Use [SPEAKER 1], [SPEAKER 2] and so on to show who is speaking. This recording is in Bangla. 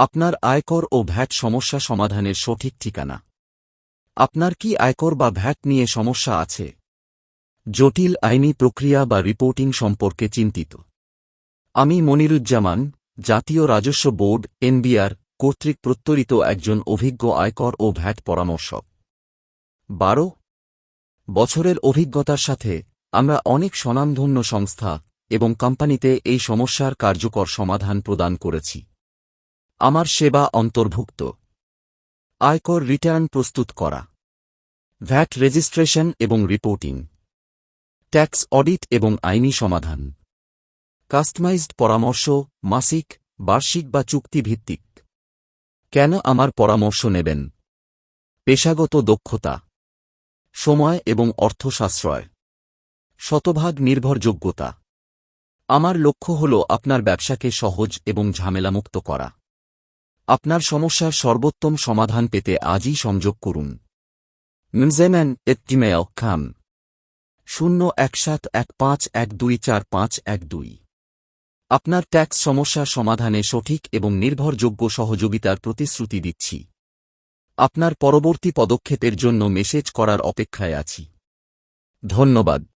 [SPEAKER 1] আপনার আয়কর ও ভ্যাট সমস্যা সমাধানের সঠিক ঠিকানা। আপনার কি আয়কর বা ভ্যাট নিয়ে সমস্যা আছে? জটিল আইনি প্রক্রিয়া বা রিপোর্টিং সম্পর্কে চিন্তিত। আমি মনিরুজ্জামান, জাতীয় রাজস্ব বোর্ড, এনবিআর, কর্তৃক প্রত্যরিত একজন অভিজ্ঞ আয়কর ও ভ্যাট পরামর্শক। বারো, বছরের অভিজ্ঞতার সাথে, আমরা অনেক স্বনামধন্য সংস্থা এবং কোম্পানিতে এই সমস্যার কার্যকর সমাধান প্রদান করেছি। আমার সেবা অন্তর্ভুক্ত। আয়কর রিটার্ন প্রস্তুত করা। ভ্যাট রেজিস্ট্রেশন এবং রিপোর্টিং। ট্যাক্স অডিট এবং আইনি সমাধান। কাস্টমাইজড পরামর্শ, মাসিক, বার্ষিক বা চুক্তিভিত্তিক। কেন আমার পরামর্শ নেবেন? পেশাগত দক্ষতা। সময় এবং অর্থ সাশ্রয় শতভাগ নির্ভরযোগ্যতা। আমার লক্ষ্য হল আপনার ব্যবসাকে সহজ এবং ঝামেলামুক্ত করা। আপনার সমস্যার সর্বোত্তম সমাধান পেতে আজই সংযোগ করুন। মিনজেম্যান এটটিমেল খাম শূন্য এক সাত এক পাঁচ এক দুই চার পাঁচ এক দুই। আপনার ট্যাক্স সমস্যার সমাধানে সঠিক এবং নির্ভরযোগ্য সহযোগিতার প্রতিশ্রুতি দিচ্ছি। আপনার পরবর্তী পদক্ষেপের জন্য মেসেজ করার অপেক্ষায় আছি। ধন্যবাদ।